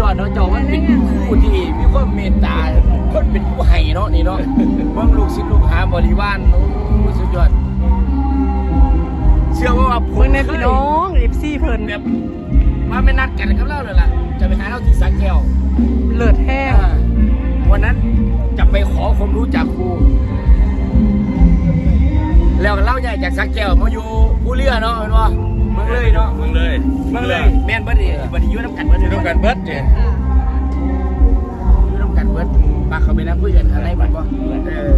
ยอดเนาะเจ้ามันเป็นผู้ที่มีความเมตตาคนเป็นผู้ให้เนาะนี่เนาะเบิ่งลูกศิษย์ลูกหาบริวารโอ้สุดยอด เชื่อว่าผมเบิ่งในพี่น้องเอฟซีเพิ่นแบบมาไม่นัดกันกับเราเลยล่ะ จะไปหาเราที่สักแก้วเลิศแห้ง ดเจนอยู่น้ำกันเบิดปากเขาไปนั่งคุยกันอะไรบ้างป่ะเออ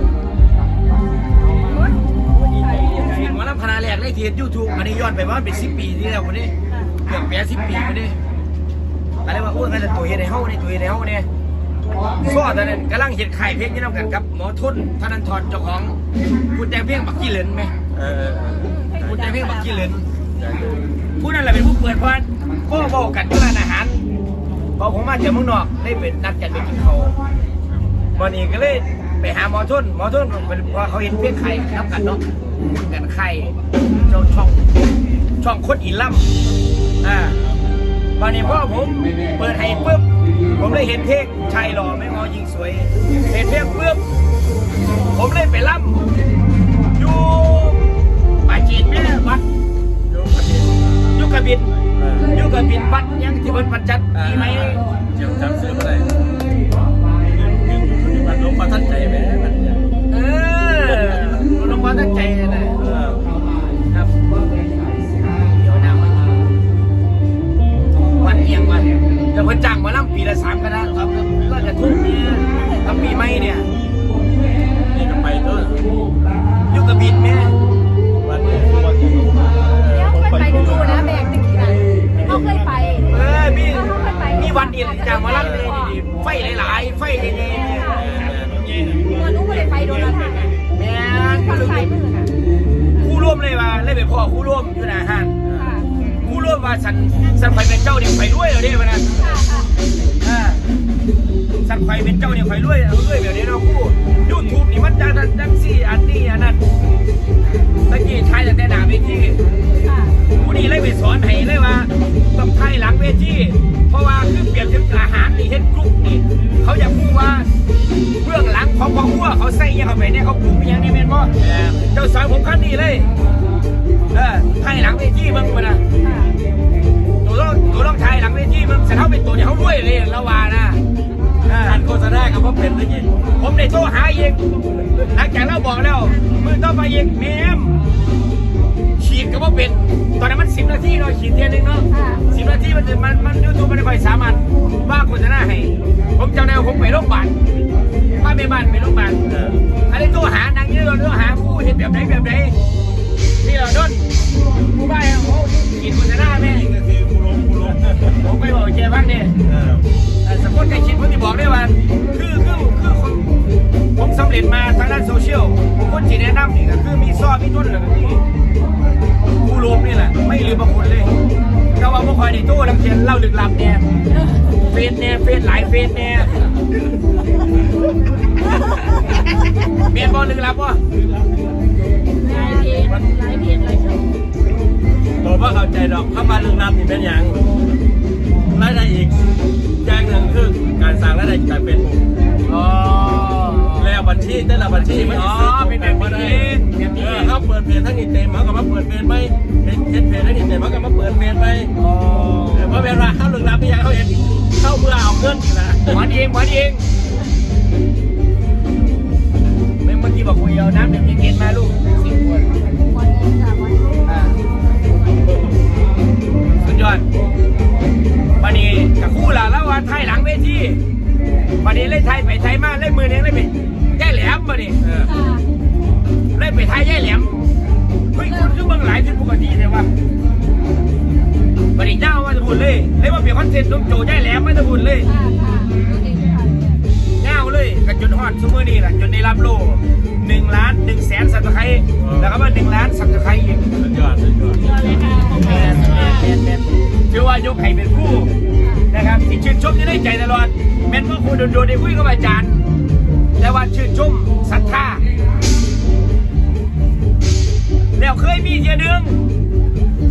หมอลำคณะแรกเลยที่ยูทูบอันนี้ย้อนไปว่าเป็นสิบปีที่แล้วคนนี้เกือบแปดสิบปีคนนี้อะไรว่าอ้วนกันแต่ตัวเฮ็ดในเฮาในตัวเฮ็ดในเฮาเนี่ยซ้อตอนนั้นกำลังเห็นไข่เพลงที่นำกันกับ หมอทุนธนันทรเจ้าของพูดแต่งเพลงบักกี้เหลินไหมเออพูดแต่งเพลงบักกี้เหลินผู้นั้นแหละเป็นผู้เปิดเพราะก็บอกกันที่ร้านอาหาร พอผมมาจากเมืองนอกได้เป็นนัดกันไปกินเขาววันนี้ก็เลยไปหาหมอทุนหมอทุนเป็นเพราะเขาเห็นเพลงไข่นับกันเนาะกันไข่เจ้าช่องช่องคนอีล่ำอ่าตอนนี้พ่อผมเปิดให้ปุ๊บผมเลยเห็นเพลงชายหล่อไม่งอยิงสวยเห็นเพลงปุ๊บผมเลยไปล่ำอยู่ป่าจีนแม่วัดอยู่กระบิน อยู่กระบินวัดยังที่เพิ่นปัจจัดมีไหม เจียวจำซื้อมาได้ จ้างหมาล่ำเลยดีๆไฟหลายๆไฟใหญ่ๆเนี่ยตัวนู้นก็เลยไปโดนแล้วทางอะแม่นทางซ้ายมือน่ะคู่ร่วมเลยว่าเลยไปพ่อคู่ร่วมอยู่หน้าห้างค่ะคู่ร่วมว่าสันสันไฟเป็นเจ้าเด็กไฟรวยเอาเด้มานะค่ะค่ะอ่าสันไฟเป็นเจ้าเด็กไฟรวยเอารวยแบบนี้เนาะคู่ยูทูบนี่มันจะจังซี่อันนี้อันนั้น อีกหลังจากเราบอกแล้วมือต้องไปอีกแมมฉีดก็ว่าเป็น ตอนนั้นมันสิบนาทีเนาะฉีดเทียนหนึงเนาะค่ะสิบนาทีมันจะมันมันยูทูบมันไม่ค่อยสามารถว่าโฆษณาให้ ผมจำได้ว่าผมไปโรงพยาบาลป้าแม่บ้านไปโรงพยาบาลเอออันนี้ตัวหานางยืนตัวหาผู้เห็นแบบไหนแบบไหนนี่เหรอดนผู้บ้าโอ้กินโฆษณาแม่นี่ก็คือผู้ลงผู้ลงผม มียนบอลลึกลับวะลายเพจลายเพจลายช่องตัวพ่อเข้าใจดอกเข้ามาลึกลับนี่เป็นอย่างรายได้อีกอย่างหนึ่งคือการสร้างรายได้จากเป็นบุ๊กอ๋อแล้วบัญชีแต่ละบัญชีมันอ๋อซื้อเป็นแบบนี้แบบนี้เออเขาเปิดเพจทั้งนี้เต็มเขาก็มาเปิดเพจไหมเห็นเห็นเพจทั้งนี้เต็มเขาก็มาเปิดเพจไปอ๋อเพราะเวลาเขาลึกลับที่ยังเขาเห็นเข้าเพื่อเอาเงินนะหวานเองหวานเอง เล่นไทยไปไทยมาเล่นมือเนี้ยเล่นไปแย่แหลมมาดิเออค่ะเล่นไปไทยแย่แหลมเฮ้ยคุณคือเมืองหลายที่ปกติเลยวะวันนี้เจ้ามาจะพูดเลยเล่นว่าเปลี่ยนคอนเทนต์ต้องโจแย่แหลมมาจะพูดเลยค่ะค่ะโอเคค่ะเงาเลยกับจนฮอดซูเมอร์นี่แหละจนได้รับโล่หนึ่งล้านหนึ่งแสนสับตะไคร้แล้วก็มาหนึ่งล้านสับตะไคร้อีกสุดยอดสุดยอดยอดเลยค่ะขอบแมคุณนแมค่ะนแมนแมนถือว่ายกให้เป็นผู้ นะครับที่ชื่นชมอยู่ในใจตลอดแม่นว่าคุณโดนๆได้คุยกับอาจารย์ แต่ว่าชื่นชมศรัทธาแล้วเคยมีเทียหนึง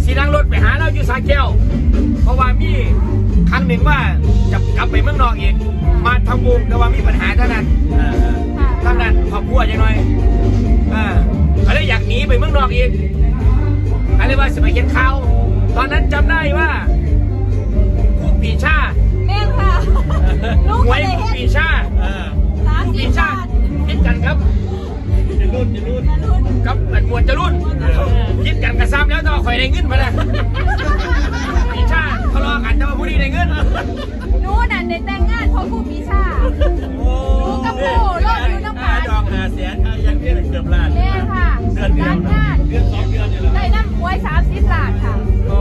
สีนังรถไปหาเราอยู่สาแก้ว เพราะว่ามีครั้งหนึ่งว่าจะกลับไปเมืองนอกอีกมาทำวงแต่ว่ามีปัญหาเท่านั้นอ่าค่านั้นครอบครัวยังน้อยอ่าก็เลยอยากหนีไปเมืองนอกอีกก็เลยว่าสมัยเขียนข่าวตอนนั้นจำได้ว่า ปีชาแม่นค่ะลูกหวก็ยเลยผู้เฮ็ดปีชาอ่าสามผู้สิปีบชาบาทคิดกันครับจะรุ่นจะรุ่นนะรุ่นกับอันมวลจรุ่นคิดกันกระซ้ำแล้วแต่ว่าข่อยได้เงินมาแล้วปีชาทะเลาะกันแต่ว่าผู้นี้ได้เงินหนูนั่นได้แต่งงานเพราะครูปีชา โอ้ลูกกับปู่รอดอยู่น้ำหวานดอกหาแสนค่ายังเพี้ยนเกือบล้านแม่ค่ะเดือนเดียวการนะงานเดือนสองเดือนนี่แหละได้น้ำหวยสามสิบล้านค่ะ โอ้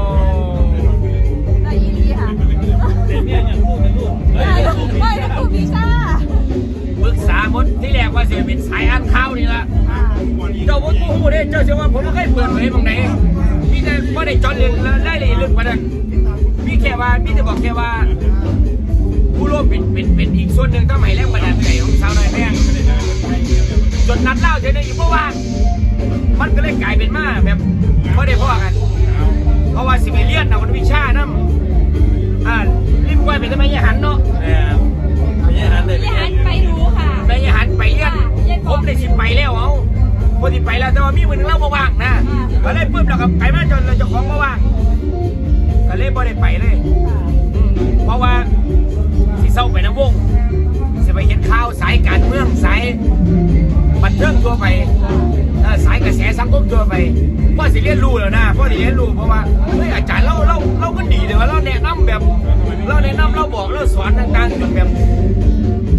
เด้เจ้าเชื่อว่าผมไม่เคยเปิดเผยบางไหนมีแต่บ่ได้จอดเรียนรายละเอียดลึกกว่านั้นมีแค่ว่ามีแต่บอกแค่ว่า ผู้ร่วมเป็นเป็นเป็นอีกส่วนหนึ่งต้องให้แรงบันดาลใจของสาวน้อยแพงจนนัดเล่าเจอในอีกเพราะว่า มันก็เลยกลายเป็นมาแบบไม่ได้พ่อกัน เพราะว่าสิไปเรียนนะมันวิชานํอ่ารีบไว้เป็นทำไมยายหันเนาะแม่ไม่ใช่หันเลยพี่หันไปรู้ค่ะแม่ยายหันไปเรียนผมได้สิไปแล้วเอา พอที่ไปแล้วแต่ว่ามีมือหนึงเล่าบ่ว่างนะก็เลยปุ๊บเราก็ไปมาจนเราเจะของบ่ว่างก็เลยบ่ได้ไปเลยอืมเพราะว่าสิเศร้าไปน้ำวงสิไปเห็นข่าวสายการเมืองสายบันเทิงทั่วไปเอ่อสายกระแสสังคมทั่วไปพ่อสิเรียนรู้แล้วนะพ่อสิเรียนรู้เพราะว่าเฮ้ยอาจารย์เราเราเราก็ดีเลยว่าเราแนะนำแบบเราแนะนำเราบอกเราสอนต่างๆจนแบบ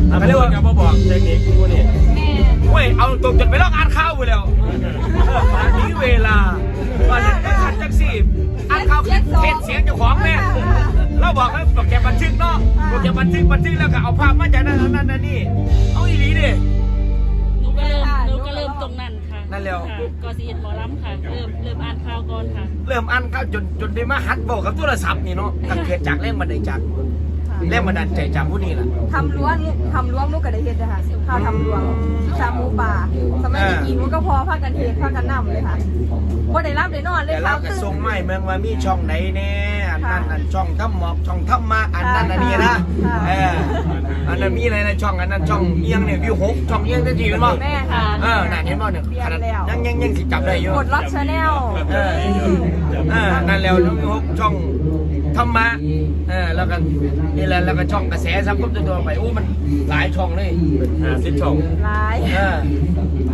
ทำให้เรียกว่ากับบอกเทคนิคกูนี่แม่เว้ยเอาตรงจนไปลองอ่านข่าวไปแล้วเออตอนนี้เวลาว่าจะไปอ่านจักสี่อ่านข่าวเทศเสียงเจ้าของแม่เราบอกให้โปรแกรมบันทึกเนาะโปรแกรมบันทึกบันทึกแล้วก็เอาภาพมาจากนั้นนั่นนั่นนี่เอาอีหลีดิหนูก็เริ่มหนูก็เริ่มตรงนั้นค่ะนั่นแล้วค่ะก่อนสิเห็นหมอลำค่ะเริ่มเริ่มอ่านข่าวก่อนค่ะ เริ่มอ่านข่าวจนจนได้มาหัดบอกกับโทรศัพท์นี่เนาะก็เกิดจากแรงบันดาลใจจาก แรงบันดาลใจจากผู้นี้แหละทำล้วงทำล้วงลูกกระเฮ็ดนะคะข้าวทำล้วงสามหมูป่าสมัยนี้กินมันก็พอพากันเฮ็ดพากันนำเลยค่ะบ่ได้รับได้นอนเลยแต่เราค่ะก็ส่งไม่เมืองว่ามีช่องไหนแน่อันนั้นอันช่องทำหมอกช่องทำมาอันนั้นอันนี้นะเอออันนั้นมีอะไรนะช่องอันนั้นช่องเอียงเนี่ยวิวหกช่องเอียงจะจีเป็นบ่แม่ค่ะ เออน่ะเห็นบ่เนี่ยขนาดยังยังยังสิจับได้อยู่กดล็อกชาแนลเออเออนั่นแล้วช่องหกช่อง ธรรมะเออแล้วก็นี่แหละแล้วก็ช่องกระแสสังคมตัวๆไปโอ้มันหลายช่องเลยหาสิบช่องหลายเออ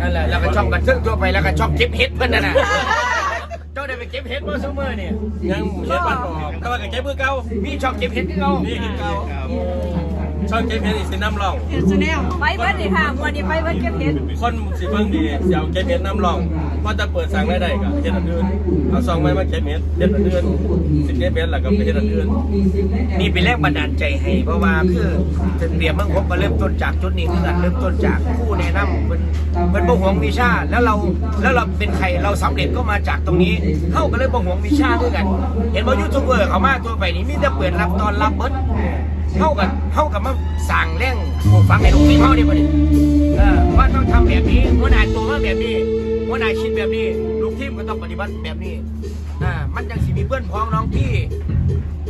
นั่นแหละแล้วก็ช่องกันเทิงทั่วไปแล้วก็ช่องเก็บเห็ดเพิ่นนั่นน่ะเจ้าได้ไปเก็บเห็ดบ่ซุมื้อนี่ยังเฮ็ดบัตรออกแต่ว่ากับเก็บมือเก่ามีช่องเก็บเห็ดที่เรานี่คือเก่า ช่องเก็บเพชรอีกสิน้ำร่องไปเบิดนี่ค่ะวันนี้ไปเบิดเก็บเฮ็ดคนสิเบิ่งดีเสียวเก็บเพชรน้ำร่องพอจะเปิดสั่งได้ได้ก็เฮ็ดอันอื่นเอาซองไว้มาเก็บเพชรเฮ็ดอันอื่นสิเก็บเพชรแล้วก็ไปเฮ็ดอันอื่นนี่เป็นแรงบันดาลใจให้ เพราะว่าคือจะเตรียมเมืองผมก็เริ่มต้นจากจุดนี้คือกันเริ่มต้นจากผู้แนะนำเป็นเป็นบ่หวงวิชาแล้วเราแล้วเราเป็นใครเราสำเร็จก็มาจากตรงนี้เฮาก็เลยบ่หวงวิชาด้วยกัน เห็นบ่ยูทูบเบอร์เขามาตัวไปนี่มีแต่เปิดรับตอนรับเบิด เฮากันเฮากับมาสั่งแรงปลูกฝังให้ลูกศิษย์เฮานี่บ่นี่เออว่าต้องทำแบบนี้หัวหน้าตัวมาแบบนี้หัวหน้าคิดแบบนี้ ลูกทีมก็ต้องปฏิบัติแบบนี้อ่ามันจังสิมีเพื่อนพ้องน้องพี่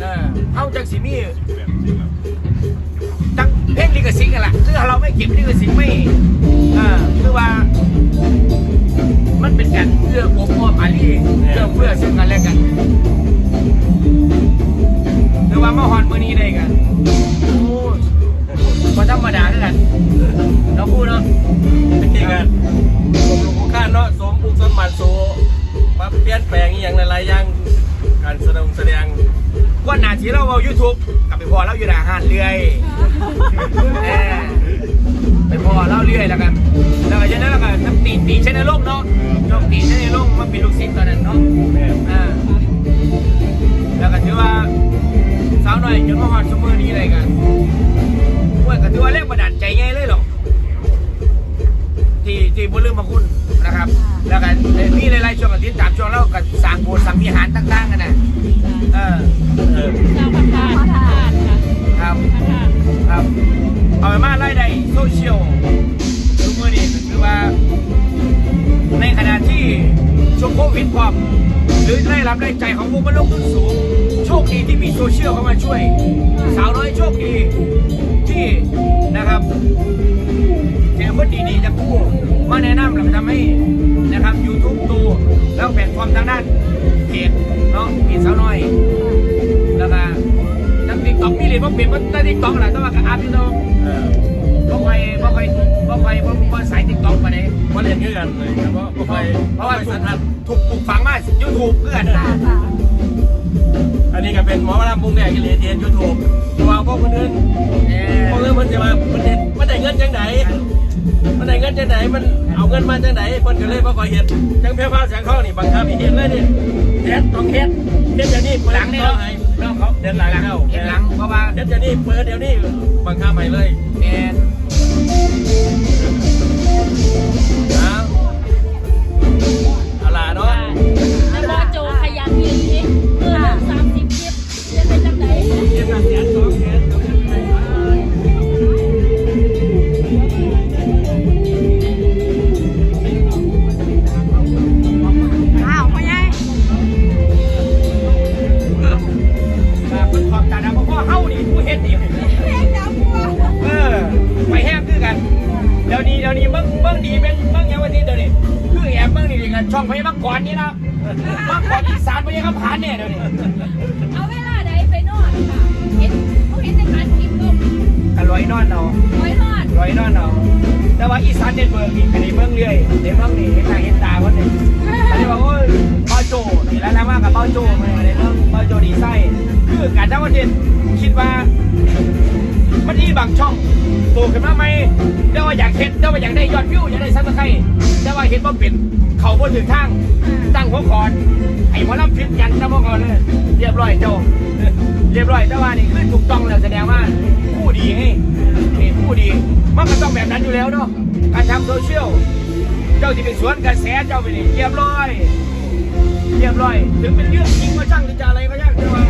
เออเฮาจังสิมีจังเพลงลิขสิทธิ์กันล่ะคือเราไม่เก็บลิขสิทธิ์ไม่อ่าคือว่า มันเป็นการเพื่อปกป้องอาลีเพื่อเพื่อซึ่งกันและกัน ว่ามาฮอนมื้อนี้ได้กันโอ้ยบ่ธรรมดาคือกันเนาะพูดเนาะเป็นที่กันผมรู้ผู้ค่าเนาะสมบุกสมบัติสูปรับเปลี่ยนแปลงอหย่างหลายๆอย่างการแสดงแสดงว่าหน้าที่เราเอา YouTube กลับไปพอเราอยู่หน้าห้านเรื่อยเออไปพอเราเรื่อยแล้วกันแล้วก็ฉะนั้นแล้วก็น้ำตีตีเชนในโลกเนาะช่องตีเชนในโลกมันเป็นลูกศิษย์ตอนนั้นเนาะอ่าแล้วก็ถือว่าสาวหน่อยจนมาฮอดสมือนี้เลยกันว่าก็ถือว่าแรงบันดาลใจไงเลยหรอกที่ที่บ่ลืมมาคุณนะครับ แล้วก็มีหลายๆช่วงก็ติดตามช่วงเราก็สร้างโบสถ์สร้างวิหารต่างๆกันนะเออเออสร้างพระธาตุพระธาตุค่ะครับพระธาตุครับเอาไปมาไล่ได้โซเชียลทุกมือนี่ก็คือว่า ในขณะที่ช่วงโควิดพร้อมหรือได้รับได้ใจของพวกมันลงทุนสูงโช คดีที่มีโซเชียลเข้ามาช่วย สาวน้อยโชคดีที่นะครับเจอคนดีๆจากผู้มาแนะนำแล้วก็ทำให้นะครับ YouTube โตแล้วแพลตฟอร์มทางด้านเพจเนาะเพจสาวน้อยแล้วก็นักติ๊กต็อกมีเลยว่าเป็นว่าติ๊กต็อกแหละแต่ว่าก็อาร์ตพี่น้องเออบ่ค่อยบ่ค่อยบ่ค่อยบ่บ่สายติ๊กต็อกปานใดมาเรียนด้วยกันเลยครับเพราะเพราะไปเพราะว่าไปถูสักนทัดถูกปลูกฝังมา YouTube เพื่อนค่ะค่ะอันนี้ ก็เป็นหมอลำมุงแดงกิเลสเทียนยูทูบว่าพวกคนอื่นเอพวกออื่นมันจะมามันเด็ดมันได้เงินจังไหนมันได้เงินจังไหนมันเอาเงินมาจังไหนเพิ่นก็เลยบ่ค่อยเฮ็ดจังเพียงพาแสงทองนี่บังคับให้เฮ็ดเลยนี่เฮ็ดต้องเฮ็ดเฮ็ดอย่างนี้หลังนี่เนาะเนาะเนาะเขาเดินหลังหลังเห็นหลังเพราะว่าเฮ็ดอย่างนี้เปิดเดี๋ยวนี้บังคับให้เลยแอน ช่องพญามังกรนี่นะมังกรอีสานพญาคำผานเนี่ยเดี๋ยวนี้เอาเวลาใดไปนอนค่ะเห็นเขาเห็นแต่การกินก็อร่อยนอนเอาร้อยนอนร้อยนอนเอาแต่ว่าอีสานเด็ดเบิร์กนี่อันนี้เบิ่งเรื่อยเดี๋ยวเบิ่งนี่เห็นหน้าเห็นตาคนนี่อันนี้บอกว่าเป้าโจนี่แล้วนะว่ากับเป้าโจมาอะไรเบิ่งเป้าโจดีไซน์คือการทั้งประเทศคิดว่า มันมีบางช่องโตขึ้นมาไหมแต่ว่าอยากเห็นแต่ว่าอยากได้ยอดวิวอยากได้ซับสไครต์แต่ว่าเห็นว่าเป็นเขาบนถึงทางตั้งหัวคอนไอ้หมอลำพิษยันตั้งหัวคอนเลยเรียบร้อยเจ้าเรียบร้อยแต่ว่านี่คือถูกต้องแล้วแสดงว่าผู้ดีให้นี่ผู้ดีมันก็ต้องแบบนั้นอยู่แล้วเนาะการทำโซเชียลเจ้าที่เป็นสวนกระแสเจ้าไปนี่เรียบร้อยเรียบร้อยถึงเป็นเรื่องจริงก็ช่างถึงจะอะไรก็ช่างแต่ว่า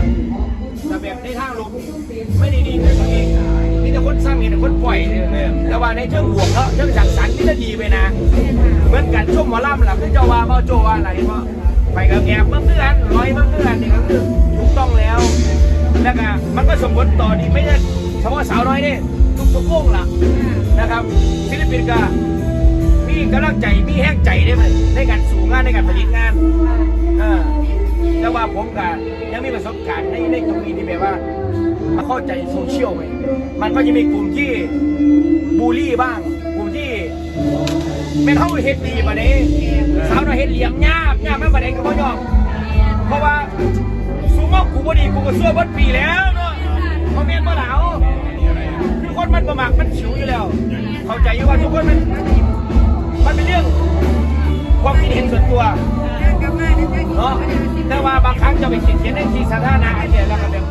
แต่แบบในทางลบไม่ได้ดีเลยตัวเองนี่แต่ คนสร้างนี่แต่คนปล่อยเนี่ยแต่ว่าในเชิงบวกแล้วเชิงสังสรรค์นี่ก็ดีไปนะ เหมือนกันช่วงหมอลำล่ะคือเจ้าว่าเมาโจว่าอะไรเพราะไปกับแอบเมื่อเพื่อนร้อยเมื่อเพื่อนนี่ก็คือถูกต้องแล้วแล้วก็มันก็สมผลต่อดีไม่ใช่เฉพาะสาวน้อยนี่ทุกทุกวงล่ะนะครับศิลปินก็มีกำลังใจมีแห้งใจได้ไหมในการสู่งานในการผลิตงานเออแต่ว่าผมก็ยังมีประสบการณ์ในในตรงนี้ที่แบบว่า มาเข้าใจโซเชียลไงมันก็จะมีกลุ่มที่บูลลี่บ้าง กลุ่มที่ไม่เข้าเฮ็ดดีมาเนี้สาวน้อยเฮ็ดเหลี่ยมยามยาบไม่มาะเด็นก็บพ่อยอมเพราะว่าสูงมากกูบ่ดีกูก็เสื้อบดปีแล้วเนาะเอมเมนมาหลาวทุกคนมันประมักมันชิวอยู่แล้ว เข้าใจอยู่ว่าทุกคนมันมันเป็นเรื่องความคิดเห็นส่วนตัวเนาะแต่ว่าบางครั้งจะไปเขียนในที่สาธารณะไอ้เนี่ยแล้วก็แบบ